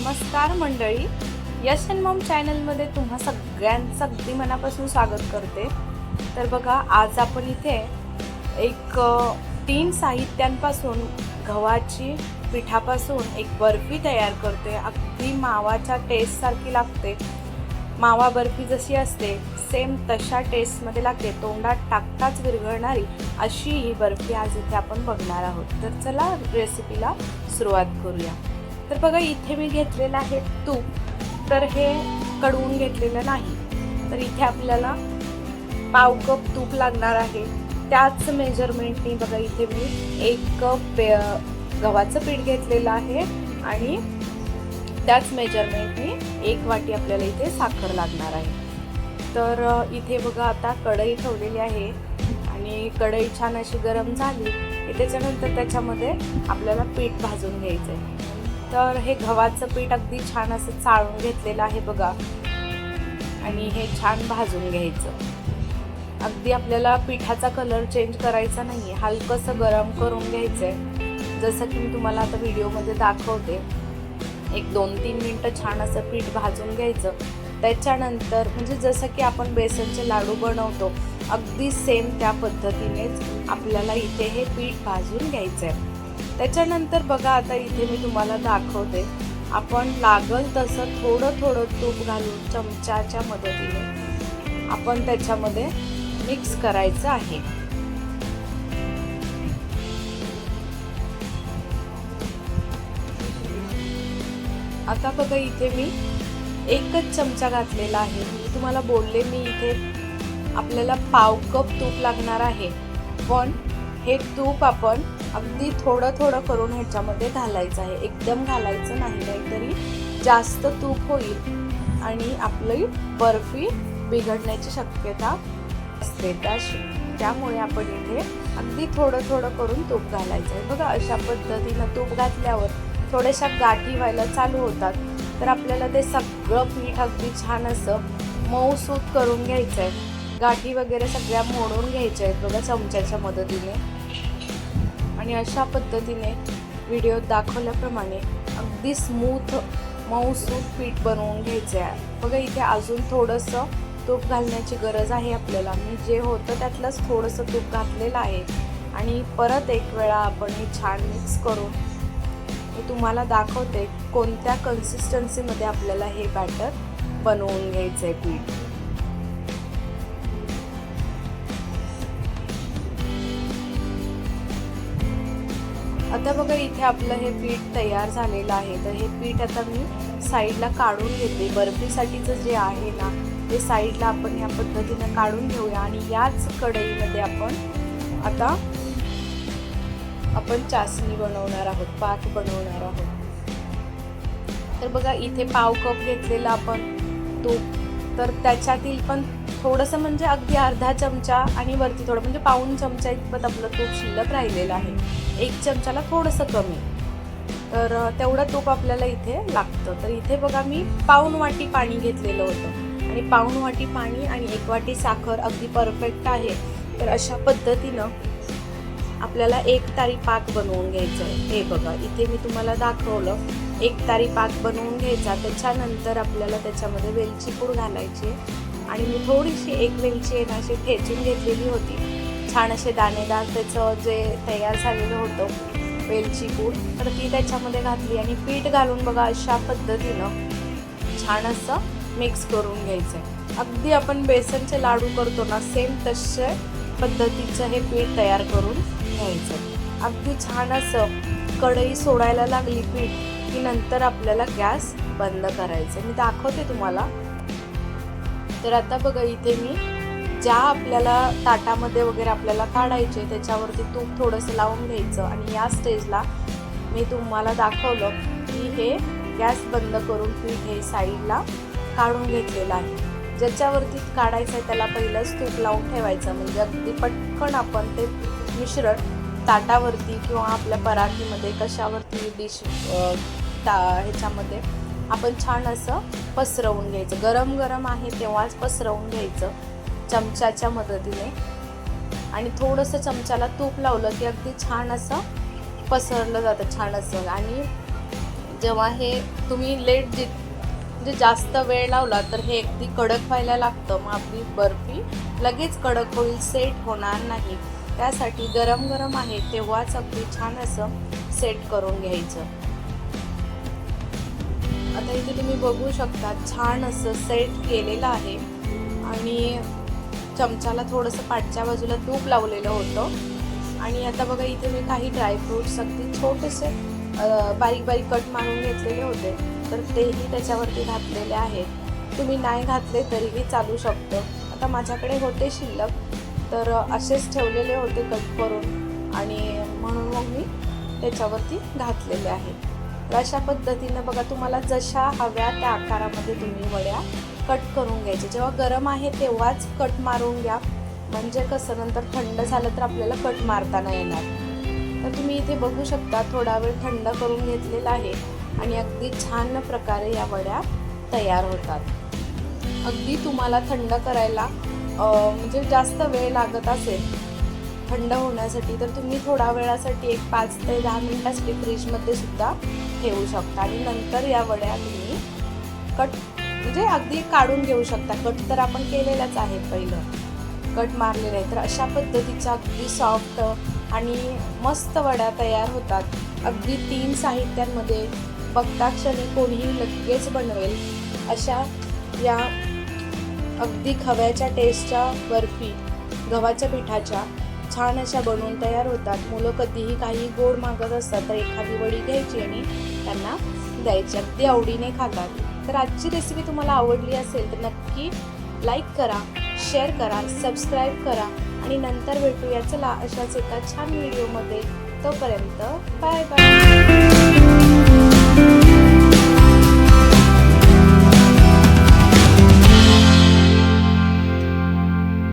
नमस्कार मंडळी. यश and Maugham चॅनलमध्ये तुम्हा सगळ्यांचं अगदी मनापासून स्वागत करते. तर बघा आज आपण इथे एक तीन साहित्यांपासून गव्हाची पिठापासून एक बर्फी तयार करते. अगदी मावाच्या टेस्टसारखी लागते. मावा बर्फी जशी असते सेम तशा टेस्टमध्ये लागते. तोंडात टाकताच विरघळणारी अशी ही बर्फी आज इथे आपण बघणार आहोत. तर चला रेसिपीला सुरुवात करूया. तर बघा इथे मी घेतलेलं आहे तूप. तर हे कडवून घेतलेलं नाही. तर इथे आपल्याला पाव कप तूप लागणार आहे. त्याच मेजरमेंटनी बघा इथे मी एक कप पे- गव्हाचं पीठ घेतलेलं आहे आणि त्याच मेजरमेंटनी एक वाटी आपल्याला इथे साखर लागणार आहे. तर इथे बघा आता कढई ठेवलेली आहे आणि कढई छान अशी गरम झाली. की त्याच्यानंतर त्याच्यामध्ये आपल्याला पीठ भाजून घ्यायचं आहे तर हे गव्हाचं पीठ अगदी छान असं चाळून घेतलेलं आहे बघा. आणि हे छान भाजून घ्यायचं. अगदी आपल्याला पिठाचा कलर चेंज करायचा नाही आहे हलकंसं गरम करून घ्यायचं आहे जसं की मी तुम्हाला आता व्हिडिओमध्ये दाखवते. एक दोन तीन मिनटं छान असं पीठ भाजून घ्यायचं. त्याच्यानंतर म्हणजे जसं की आपण बेसनचे लाडू बनवतो अगदी सेम त्या पद्धतीनेच आपल्याला इथे हे पीठ भाजून घ्यायचं आहे त्याच्यानंतर बघा आता इथे मी तुम्हाला दाखवते. आपण लागल तसं थोडं थोडं तूप घालून चमच्याच्या मदतीने आपण त्याच्यामध्ये मिक्स करायचं आहे. आता बघा इथे मी एकच चमचा घातलेला आहे. मी तुम्हाला बोलले मी इथे आपल्याला पाव कप तूप लागणार आहे. पण हे तूप आपण अगदी थोडं थोडं करून ह्याच्यामध्ये घालायचं आहे. एकदम घालायचं नाही नाहीतरी जास्त तूप होईल आणि आपली बर्फी बिघडण्याची शक्यता असते. त्यामुळे आपण इथे अगदी थोडं थोडं करून तूप घालायचं आहे. बघा अशा पद्धतीनं तूप घातल्यावर थोड्याशा गाठी व्हायला चालू होतात. तर आपल्याला ते सगळं पीठ अगदी छान असं मऊसूत करून घ्यायचं आहे गाठी वगैरे सगळ्या मोडून घ्यायच्या आहेत. बघा चमच्याच्या मदतीने. आणि अशा पद्धतीने व्हिडिओत दाखवल्याप्रमाणे अगदी स्मूथ मऊसूत पीठ बनवून घ्यायचं आहे बघा इथे अजून थोडंसं तूप घालण्याची गरज आहे आपल्याला. मी जे होतं त्यातलंच थोडंसं तूप घातलेलं आहे. आणि परत एक वेळा आपण हे छान मिक्स करून मी तुम्हाला दाखवते कोणत्या कन्सिस्टन्सीमध्ये आपल्याला हे बॅटर बनवून घ्यायचं आहे पीठ. आता बघा इथे आपलं हे पीठ तयार झालेलं आहे. तर हे पीठ आता मी साईडला काढून घेते. बर्फीसाठीचं जे आहे ना ते साईडला आपण या पद्धतीनं काढून घेऊया आणि याच कढईमध्ये आपण आता आपण चासणी बनवणार आहोत पाक बनवणार आहोत. तर बघा इथे पाव कप घेतलेला आपण तूप तर त्याच्यातील पण थोडंसं म्हणजे अगदी अर्धा चमचा आणि वरती थोडं म्हणजे पाऊण चमचा इतपत आपलं तूप शिल्लक राहिलेलं आहे. एक चमचाला थोडंसं कमी. तर तेवढं तूप आपल्याला इथे लागतं. तर इथे बघा मी पाऊन वाटी पाणी घेतलेलं होतं. आणि पाऊन वाटी पाणी आणि एक वाटी साखर अगदी परफेक्ट आहे. तर अशा पद्धतीनं आपल्याला एक तारी पाक बनवून घ्यायचं आहे. हे बघा इथे मी तुम्हाला दाखवलं. एक तारी पाक बनवून घ्यायचा. त्याच्यानंतर आपल्याला त्याच्यामध्ये वेलची पूड घालायची आणि मी थोडीशी एक वेलची आहे ना अशी ठेचून घेतलेली होती. छान असे दाणेदार त्याचं जे तयार झालेलं होतं वेलची पूड तर ती त्याच्यामध्ये घातली आणि पीठ घालून बघा अशा पद्धतीनं छान असं मिक्स करून घ्यायचं आहे अगदी आपण बेसनचे लाडू करतो ना सेम तसे पद्धतीचं हे पीठ तयार करून घ्यायचं अगदी छान असं कढई सोडायला लागली पीठ की नंतर आपल्याला गॅस बंद करायचं मी दाखवते तुम्हाला. तर आता बघा इथे मी ज्या आपल्याला ताटामध्ये वगैरे आपल्याला काढायचे त्याच्यावरती तूप थोडंसं लावून घ्यायचं आणि या स्टेजला मी तुम्हाला दाखवलं की हे गॅस बंद करून पीठ हे साईडला काढून घेतलेलं आहे. ज्याच्यावरती काढायचं आहे त्याला पहिलंच तूप लावून ठेवायचं. म्हणजे अगदी पटकन आपण ते मिश्रण ताटावरती किंवा आपल्या पराठीमध्ये कशावरती डिश ता ह्याच्यामध्ये आपण छान असं पसरवून घ्यायचं. गरम गरम आहे तेव्हाच पसरवून घ्यायचं. चमच्याच्या मदतीने. आणि थोडंसं चमच्याला तूप लावलं की अगदी छान असं पसरलं जातं छान असं. आणि जेव्हा हे तुम्ही लेट जित म्हणजे जास्त वेळ लावला तर हे अगदी कडक व्हायला लागतं. मग आपली बर्फी लगेच कडक होईल सेट होणार नाही. त्यासाठी गरम गरम आहे तेव्हाच अगदी छान असं सेट करून घ्यायचं. आता इथे तुम्ही बघू शकता छान असं सेट केलेलं आहे. आणि चमचाला थोडंसं पाठच्या बाजूला तूप लावलेलं होतं. आणि आता बघा इथे मी काही ड्रायफ्रूट्स अगदी छोटेसे बारीक बारीक कट मारून घेतलेले होते. तर तेही त्याच्यावरती घातलेले आहेत. तुम्ही नाही घातले तरीही चालू शकतं. आता माझ्याकडे होते शिल्लक तर असेच ठेवलेले होते कट करून. आणि म्हणून मग मी त्याच्यावरती घातलेले आहेत तर अशा पद्धतीनं बघा तुम्हाला जशा हव्या त्या आकारामध्ये तुम्ही वड्या कट करून घ्यायच्या. जेव्हा गरम आहे तेव्हाच कट मारून घ्या. म्हणजे कसं नंतर थंड झालं तर आपल्याला कट मारताना येणार. तर तुम्ही इथे बघू शकता थोडा वेळ थंड करून घेतलेला आहे आणि अगदी छान प्रकारे या वड्या तयार होतात. अगदी तुम्हाला थंड करायला म्हणजे जास्त वेळ लागत असेल थंड होण्यासाठी तर तुम्ही थोडा वेळासाठी एक पाच ते दहा मिनिटासाठी फ्रीजमध्ये सुद्धा ठेवू शकता. आणि नंतर या वड्या तुम्ही कट म्हणजे अगदी काढून घेऊ शकता. कट तर आपण केलेलाच आहे पहिलं. कट मारलेलं आहे तर अशा पद्धतीच्या अगदी सॉफ्ट आणि मस्त वड्या तयार होतात. अगदी तीन साहित्यांमध्ये बघताक्षणी कोणीही लगेच बनवेल अशा या अगदी खव्याच्या टेस्टच्या बर्फी गव्हाच्या पिठाच्या छान अशा बनवून तयार होतात. मुलं कधीही काही गोड मागत असतात तर एखादी वडी घ्यायची आणि त्यांना द्यायची. अगदी आवडीने खातात. तर आजची रेसिपी तुम्हाला आवडली असेल तर नक्की लाईक करा शेअर करा सबस्क्राईब करा आणि नंतर भेटूया. चला अशाच एका छान व्हिडिओमध्ये तोपर्यंत बाय बाय